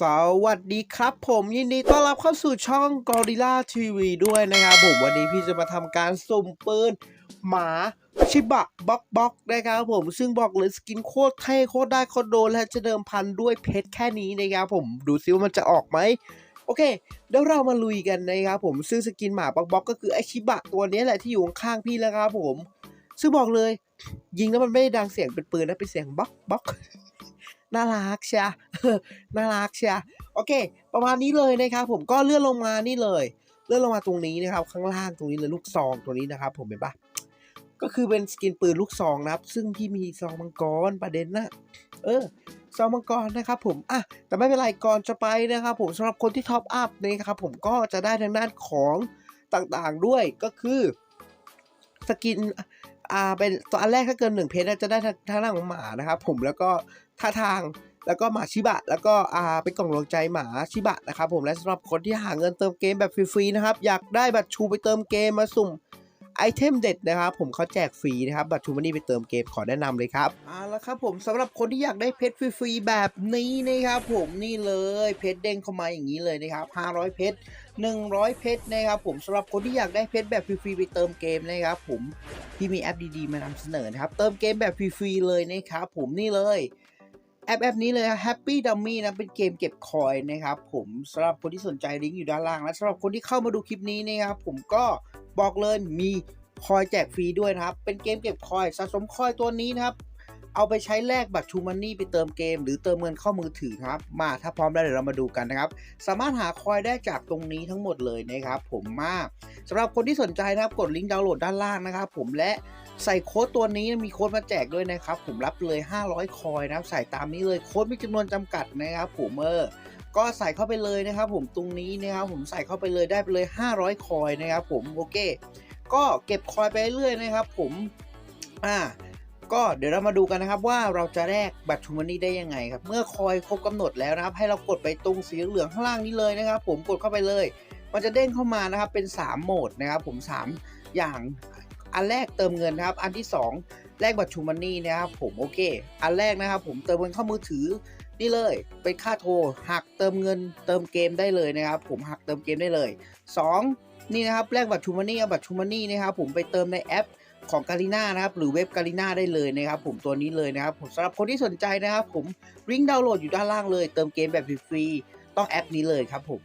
สวัสดีครับผมยินดีต้อนรับเข้าสู่ช่อง Gorilla TV ด้วยนะครับผมวันนี้พี่จะมาทำการสุ่มปืน หมาชิบะบ็อกบ็อกนะครับผมซึ่งบอกเลยสกินโคตรเท่โคตรได้โคตรโดนและจะเดิมพันด้วยเพชรแค่นี้นะครับผมดูซิว่ามันจะออกไหมโอเคเดี๋ยวเรามาลุยกันนะครับผมซึ่งสกินหมาบ็อกบ็อกก็คือไอชิบะตัวนี้แหละที่อยู่ข้างๆพี่แล้วครับผม ซึ่งบอกเลย ยิงแล้วมันไม่ได้ดังเสียงเป็นปืนนะเป็นเสียงบ็อกบ็อก น่ารักเชียน่ารักเชียโอเค ประมาณนี้เลยนะครับผมก็เลื่อนลงมานี่เลย เลื่อนลงมาตรงนี้นะครับ ข้างล่างตรงนี้เลยลูกซองตัวนี้นะครับผมเห็นปะก็คือเป็นสกินปืนลูกซองนะครับ ซึ่งพี่มีซองมังกรประเด็นนะเออซองมังกรนะครับผมอะแต่ไม่เป็นไรก่อนจะไปนะครับผมสำหรับคนที่ท็อปอัพนะครับผมก็จะได้ทางด้านของต่างๆด้วยก็คือสกินอ่าเป็นตัวอันแรกถ้าเกินหนึ่งเพจจะได้ทางทางด้านของหมานะครับผมแล้วก็ ท่าทางแล้วก็หมาชิบะ แล้วก็อ่าเป็นกล่องดวงใจหมาชิบะนะครับผมและสำหรับคนที่หาเงินเติมเกมแบบฟรีๆนะครับอยากได้บัตรชูไปเติมเกมมาสุ่มไอเทมเด็ดนะครับผมเขาแจกฟรีนะครับบัตรชูมันนี่ไปเติมเกมขอแนะนำเลยครับเอาละครับผมสำหรับคนที่อยากได้เพชรฟรีๆแบบนี้นะครับผมนี่เลยเพชรเด้งเข้ามาอย่างนี้เลยนะครับ500 เพชร100 เพชรนะครับผมสำหรับคนที่อยากได้เพชรแบบฟรีๆไปเติมเกมนะครับผมพี่มีแอปดีๆมานำเสนอนะครับเติมเกมแบบฟรีๆเลยนะครับผมนี่เลย แอปแอปนี้เลย Happy Dummy นะ เป็นเกมเก็บคอยน์นะครับ ผมสำหรับคนที่สนใจลิงก์อยู่ด้านล่าง และสำหรับคนที่เข้ามาดูคลิปนี้นะครับ ผมก็บอกเลยมีคอยแจกฟรีด้วยนะครับ เป็นเกมเก็บคอยสะสมคอยตัวนี้นะครับ เอาไปใช้แลกบัตรชูมันนี่ไปเติมเกม หรือเติมเงินเข้ามือถือครับ มาถ้าพร้อมแล้วเดี๋ยวเรามาดูกันนะครับ สามารถหาคอยได้จากตรงนี้ทั้งหมดเลยนะครับ ผมมากสำหรับคนที่สนใจนะครับกดลิงก์ดาวน์โหลดด้านล่างนะครับ ผมและใส่โค้ดตัวนี้มีโค้ดมาแจกด้วยนะครับ ผมรับเลย 500 คอยน์นะครับ ใส่ตามนี้เลยโค้ดมีจำนวนจำกัดนะครับผมเออก็ใส่เข้าไปเลยนะครับ ผมตรงนี้นะครับ ผมใส่เข้าไปเลยได้ไปเลย 500 คอยน์นะครับ ผมโอเค ก็เก็บคอยไปเรื่อยนะครับ ผมอ่า ก็เดี๋ยวเรามาดูกันนะครับว่าเราจะแลกบัตรชูมันนี่ได้ยังไงครับ เมื่อคอยครบกำหนดแล้วนะครับ ให้เรากดไปตรงสีเหลืองข้างล่างนี้เลยนะครับ ผมกดเข้าไปเลย มันจะเด้งเข้ามานะครับเป็น 3 โหมดนะครับ ผม 3 อย่างอันแรกเติมเงินนะครับ อันที่ 2 แลกบัตรชูมันนี่นะครับผมโอเค อันแรกนะครับ ผมเติมเงินเข้ามือถือนี่เลยเป็นค่าโทรหักเติมเงินเติมเกมได้เลยนะครับ ผมหักเติมเกมได้เลย 2 นี่นะครับแลกบัตรชูมันนี่เอาบัตรชูมันนี่นะครับผมไปเติมในแอป ของกาลิน่านะครับ หรือเว็บกาลิน่าได้เลยนะครับ ผมตัวนี้เลยนะครับ ผมสำหรับคนที่สนใจนะครับ ผมลิงก์ดาวน์โหลดอยู่ด้านล่างเลย เติมเกมแบบฟรีๆต้องแอปนี้เลยครับผม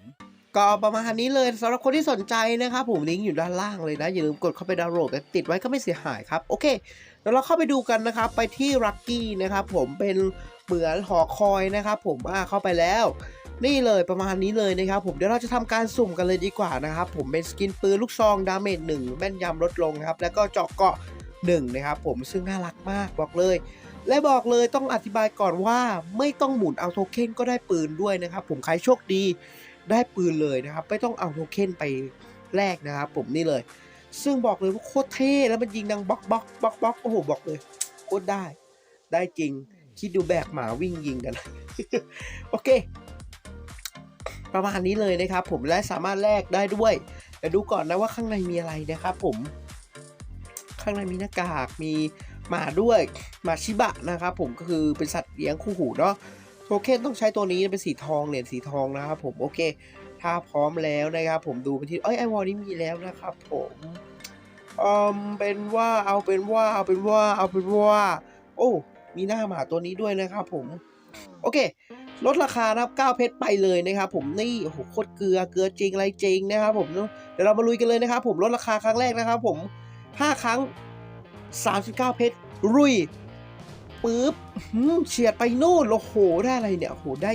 ก็ประมาณนี้เลยสำหรับคนที่สนใจนะครับ ผมลิงก์อยู่ด้านล่างเลยนะอย่าลืมกดเข้าไปดาวน์โหลดกันติดไว้ก็ไม่เสียหายครับโอเคเดี๋ยวเราเข้าไปดูกันนะครับ ไปที่ลัคกี้นะครับ ผมเป็นเหมือนหอคอยนะครับ ผมอ่าเข้าไปแล้ว นี่เลยประมาณนี้เลยนะครับผมเดี๋ยวเราจะทำการสุ่มกันเลยดีกว่านะครับผมเป็นสกินปืนลูกซองดาเมจหนึ่งแม่นยำลดลงครับแล้วก็เจาะเกาะหนึ่งนะครับผมซึ่งน่ารักมากบอกเลย และบอกเลยต้องอธิบายก่อนว่าไม่ต้องหมุนเอาโทเค็นก็ได้ปืนด้วยนะครับผมใครโชคดีได้ปืนเลยนะครับไม่ต้องเอาโทเค็นไปแลกนะครับผมนี่เลย ซึ่งบอกเลยว่าโคตรเท่แล้วมันยิงดังบล็อกบล็อกบล็อกบล็อกโอ้โหบอกเลยโคตรได้ ได้จริงคิดดูแบกหมาวิ่งยิงกัน โอเค ประมาณนี้เลยนะครับ ผมและสามารถแลกได้ด้วยเดี๋ยวดูก่อนนะว่าข้างในมีอะไรนะครับผม ข้างในมีหน้ากากมีหมาด้วยหมาชิบะนะครับผมก็คือเป็นสัตว์เลี้ยงคู่หูเนาะโทเค็นต้องใช้ตัวนี้เป็นสีทองเหรียญสีทองนะครับผมโอเค ถ้าพร้อมแล้วนะครับผมดูไปที่เอ้ยไอวอลนี้มีแล้วนะครับผมเอืมเป็นว่าเอาเป็นว่าเอาเป็นว่าเอาเป็นว่า โอ้ มีหน้าหมาตัวนี้ด้วยนะครับผม โอเค ลดราคานะครับ9เพชรไปเลยนะครับผมนี่โอ้โหโคตรเกลือเกลือจริงอะไรจริงนะครับผมเดี๋ยวเรามาลุยกันเลยนะครับผมลดราคาครั้งแรกนะครับผม 5 ครั้ง 39 เพชรรุยปึ๊บเฉียดไปนู่นโอ้โหได้อะไรเนี่ยโอ้โหได้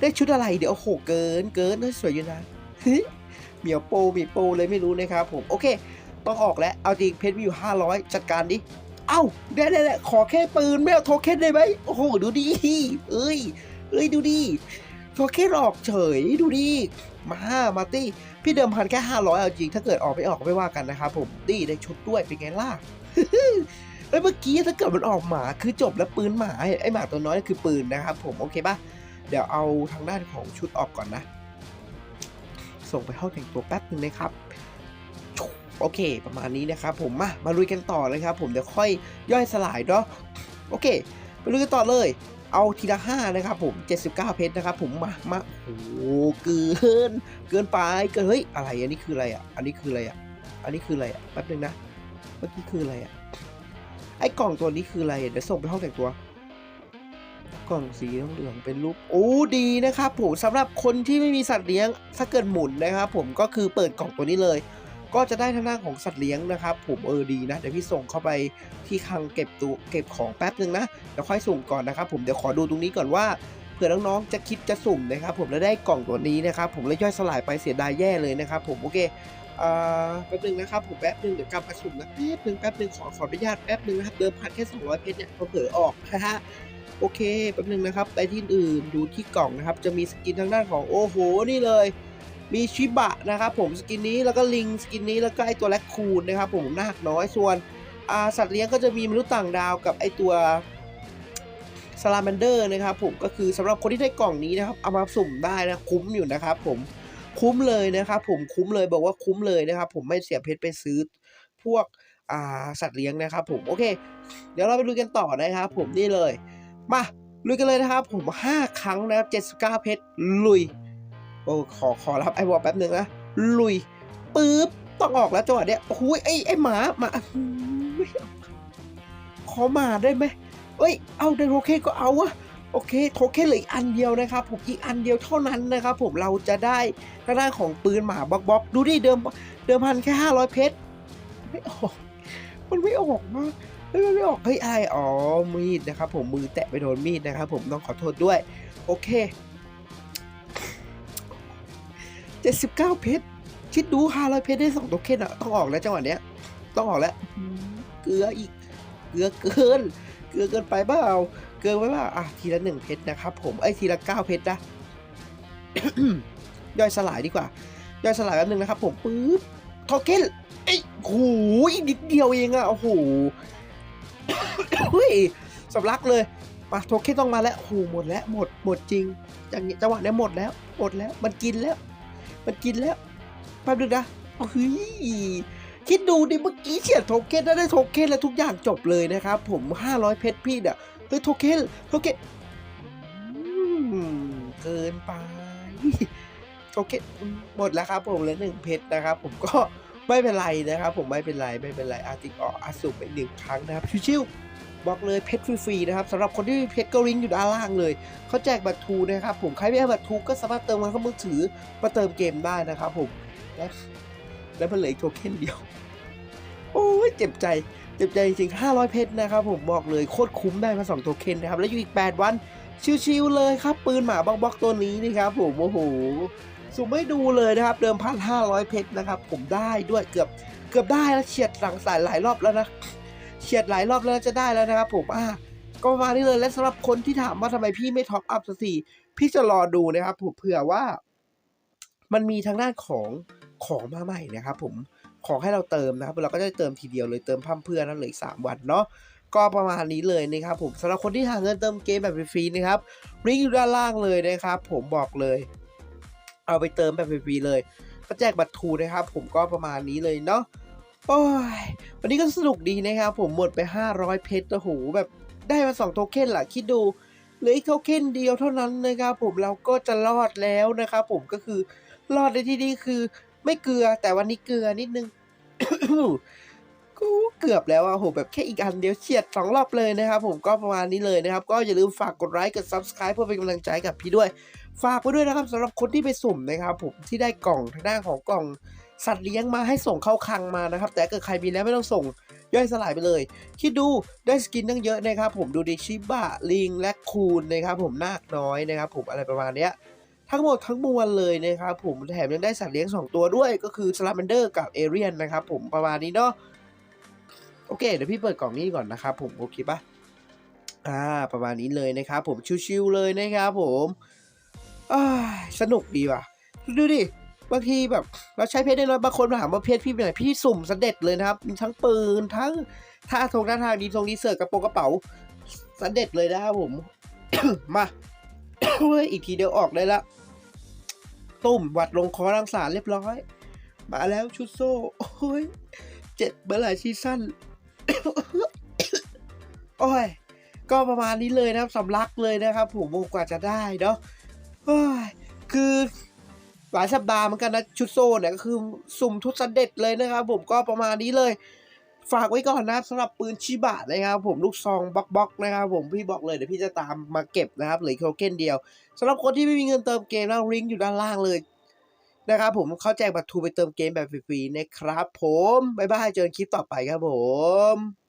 ได้ชุดอะไรเดี๋ยวโอ้โหเกินเกินสวยอยู่นะเฮ้ยเหมียวโปมีโปเลยไม่รู้นะครับผมโอเค ต้องออกแล้วเอาจริงเพชรมีอยู่ 500 จัดการดิเอ้าได้ได้ได้ขอแค่ปืนไม่เอาโทเค็นได้ไหมโอ้โหดูดิเอ้ย เอ้ยดูดิโทเค็นออกเฉยดูดิมามาตี้พี่เดิมพันแค่500เอาจริงถ้าเกิดออกไม่ออกไม่ว่ากันนะครับผมตี้ได้ชุดด้วยเป็นไงล่ะเอ้ยเมื่อกี้ถ้าเกิดมันออกหมาคือจบแล้วปืนหมาไอ้ไอหมาตัวน้อยคือปืนนะครับผมโอเคปะเดี๋ยวเอาทางด้านของชุดออกก่อนนะ ส่งไปห้องแต่งตัวแป๊บนึงนะครับโอเค ประมาณนี้นะครับผมมามาลุยกันต่อเลยครับผมเดี๋ยวค่อยย่อยสลายเนาะโอเค ไปลุยกันต่อเลย เอาทีละห้านะครับผม 79 เพชรนะครับผมมามาโอ้โหเกิน เกินไปเกินเฮ้ยอะไรอันนี้คืออะไรอะอันนี้คืออะไรอะอันนี้คืออะไรอะแป๊บนึงนะเมื่อกี้คืออะไรอะไอ้กล่องตัวนี้คืออะไรเดี๋ยวส่งไปห้องแต่งตัวกล่องสีเหลืองเป็นรูปโอ้ดีนะครับผมสำหรับคนที่ไม่มีสัตว์เลี้ยงถ้าเกิดหมุนนะครับผมก็คือเปิดกล่องตัวนี้เลย ก็จะได้ทางด้านของสัตว์เลี้ยงนะครับ ผมเออดีนะ เดี๋ยวพี่ส่งเข้าไปที่คลังเก็บตัวเก็บของแป๊บนึงนะเดี๋ยวค่อยสุ่มก่อนนะครับ ผมเดี๋ยวขอดูตรงนี้ก่อนว่าเผื่อน้องๆจะคิดจะสุ่มนะครับ ผมแล้วได้กล่องตัวนี้นะครับ ผมแล้วย่อยสลายไปเสียดายแย่เลยนะครับ ผมโอเคอ่าแป๊บนึงนะครับผมแป๊บนึงเดี๋ยวกลับมาสุ่มนะแป๊บนึงแป๊บนึงขอขออนุญาตแป๊บนึงนะครับเดิมพันแค่ 200 เพชรเนี่ยเผลอออกนะฮะโอเคแป๊บนึงนะครับไปที่อื่นดูที่กล่องนะครับ จะมีสกินทางด้านของโอ้โหนี่เลย มีชิบะนะครับผมสกินนี้แล้วก็ลิงสกินนี้แล้วก็ไอตัวแรคคูนนะครับผมนาคน้อยส่วนสัตว์เลี้ยงก็จะมีมนุษย์ต่างดาวกับไอตัวซาลาแมนเดอร์นะครับผมก็คือสำหรับคนที่ได้กล่องนี้นะครับเอามาสุ่มได้นะคุ้มอยู่นะครับผมคุ้มเลยนะครับผมคุ้มเลยบอกว่าคุ้มเลยนะครับผมไม่เสียเพชรไปซื้อพวกสัตว์เลี้ยงนะครับผมโอเค เดี๋ยวเราไปดูกันต่อนะครับผมนี่เลย มาลุยกันเลยนะครับผม 5 ครั้งนะครับ79 เพชรลุย โอ้ขอขอรับไอ้วอลแป๊บหนึ่งนะลุยปึ๊บต้องออกแล้วจังหวะเนี้ยโอ้โหไอ้ไอ้หมาหมาขอมาได้ไหมเอ้ยเอาไดโทเคนก็เอาวะโอเคโทเค็นเหลืออีกอันเดียวนะครับผมอีกอันเดียวเท่านั้นนะครับผมเราจะได้ทางด้านของปืนหมาบล็อกบล็อกดูดิเดิมเดิมพันแค่ 500 เพชรไม่ออกมันไม่ออกนะเฮ้ยไม่ออกเฮ้ยอะไรอ๋อมีดนะครับผมมือแตะไปโดนมีดนะครับผมต้องขอโทษด้วย โอเค 79 เพชร คิดดู 500 เพชรได้2โทเค็นอะต้องออกแล้วจังหวะเนี้ย ต้องออกแล้ว เกลืออีก เกลือเกิน เกลือเกินไปเปล่า เกินไปเปล่าอะทีละหนึ่งเพชรนะครับผม ไอ้ยทีละเก้าเพชรนะ ย่อยสลายดีกว่า ย่อยสลายแป๊บนึงนะครับผมปึ๊บโทเค็นไอ้ยโหอีกนิดเดียวเองอะโอ้โหเฮ้ยสำลักเลยมาโทเค็นต้องมาแล้วโอ้โหหมดแล้ว หมด หมดจริง อย่างนี้จังหวะเนี้ยหมดแล้ว หมดแล้ว มันกินแล้ว มันกินแล้วแป๊บนึงนะเฮ้ยคิดดูดิเมื่อกี้เฉียดโทเค็นแล้วได้โทเค็นแล้วทุกอย่างจบเลยนะครับ ผม 500 เพชรพี่เนี่ยเฮ้ยโทเค็นโทเค็นอืมเกินไปโทเค็นหมดแล้วครับผมเหลือหนึ่งเพชรนะครับ ผมก็ไม่เป็นไรนะครับ ผมไม่เป็นไรไม่เป็นไรอาร์ติกออกอาสุไปหนึ่งครั้งนะครับชิวๆ บอกเลยเพชรฟรีๆนะครับสำหรับคนที่มีเพชรก็ลิงก์อยู่ด้านล่างเลยเขาแจกบัตรทูนะครับผมใครไม่ได้บัตรทูก็สามารถเติมเงินเข้ามือถือมาเติมเกมได้นะครับผมและและมันเหลืออีกโทเค็นเดียว โอ้ยเจ็บใจเจ็บใจจริงๆ500 เพชรนะครับผมบอกเลยโคตรคุ้มได้มา2โทเค็นนะครับแล้วอยู่อีก 8 วันชิวๆเลยครับปืนหมาบล็อกบล็อกตัวนี้นะครับผมโอ้โหสุ่มไม่ดูเลยนะครับ เดิมพันห้าร้อยเพชรนะครับ ผมได้ด้วยเกือบเกือบได้แล้วเฉียดหลังสายหลายรอบแล้วนะ เฉียดหลายรอบแล้วจะได้แล้วนะครับผมอะก็ประมาณนี้เลยและสำหรับคนที่ถามว่าทำไมพี่ไม่ท็อปอัพสักทีพี่จะรอดูนะครับผมเผื่อว่า มันมีทางด้านของของมาใหม่นะครับผมของให้เราเติมนะครับเราก็จะเติมทีเดียวเลยเติมพั่มเพื่อนนั่นเลยสามวันเนาะก็ประมาณนี้เลยนะครับผมสำหรับคนที่หาเงินเติมเกมแบบฟรีๆนะครับลิงก์อยู่ด้านล่างเลยนะครับผมบอกเลย เอาไปเติมแบบฟรีๆเลยก็แจกบัตรทูนะครับผมก็ประมาณนี้เลยเนาะ โอ้ยวันนี้ก็สนุกดีนะครับ ผมหมดไป 500 เพชรโอ้โหแบบได้มา 2 โทเค็นล่ะ คิดดูเหลืออีกโทเค็นเดียวเท่านั้นนะครับผมเราก็จะรอดแล้วนะครับผมก็คือรอดในที่นี้คือ ไม่เกลือแต่วันนี้เกลือนิดนึงกูเกือบแล้วอะโหแบบแค่อีกอันเดียวเฉียดสองรอบเลยนะครับผมก็ประมาณนี้เลยนะครับ ก็อย่าลืมฝากกดไลค์กด subscribe เพื่อเป็นกำลังใจกับพี่ด้วย ฝากไว้ด้วยนะครับสำหรับคนที่ไปสุ่มนะครับ ผมที่ได้กล่องทางด้านของกล่อง สัตว์เลี้ยงมาให้ส่งเข้าคลังมานะครับ แต่เกิดใครมีแล้วไม่ต้องส่งย่อยสลายไปเลย คิดดูได้สกินตั้งเยอะนะครับผมดูดิชิบะลิงและคูนนะครับผมนาคน้อยนะครับผมอะไรประมาณเนี้ยทั้งหมดทั้งมวลเลยนะครับผมแถมยังได้สัตว์เลี้ยง 2 ตัวด้วยก็คือสลา m มนเดอร์กับเอเรียนนะครับผมประมาณนี้เนาะโอเค เดี๋ยวพี่เปิดกล่องนี้ก่อนนะครับผมโอเคปะอ่าประมาณนี้เลยนะครับผมชิวๆเลยนะครับผมอสนุกดีว่ะดูดิ บางทีแบบเราใช้เพชรได้น้อยบางคนมาถามว่าเพชรพี่เป็นไหนพี่สุ่มเสด็จเลยนะครับมีทั้งปืนทั้งท่าทงท่าทางดีทรงดีเสิร์ฟกระโปรงกระเป๋าเสด็จเลยนะครับผม มาเอีกทีเดียวออกได้ละตุ่มวัดลงคอรังสารเรียบร้อย มาแล้วชุดโซ่โอ้ยเจ็ดเบอร์หลายซีซั่นโอ้ยก็ประมาณนี้เลยนะครับสำลักเลยนะครับ ผมกว่าจะได้เนาะคือ หลายสัปดาห์เหมือนกันนะชุดโซ่เนี่ยก็คือสุ่มทุกสเด็ดเลยนะครับ ผมก็ประมาณนี้เลย ฝากไว้ก่อนนะสำหรับปืนชิบะนะครับ ผมลูกซองบล็อกบล็อกนะครับ ผมพี่บอกเลยเดี๋ยวพี่จะตามมาเก็บนะครับเหลือโคเก้นเดียวสำหรับคนที่ไม่มีเงินเติมเกมนะลิงก์อยู่ด้านล่างเลยนะครับผมเขาแจกบัตรทูไปเติมเกมแบบฟรีๆนะครับผมบ๊ายบายเจอกันคลิปต่อไปครับผม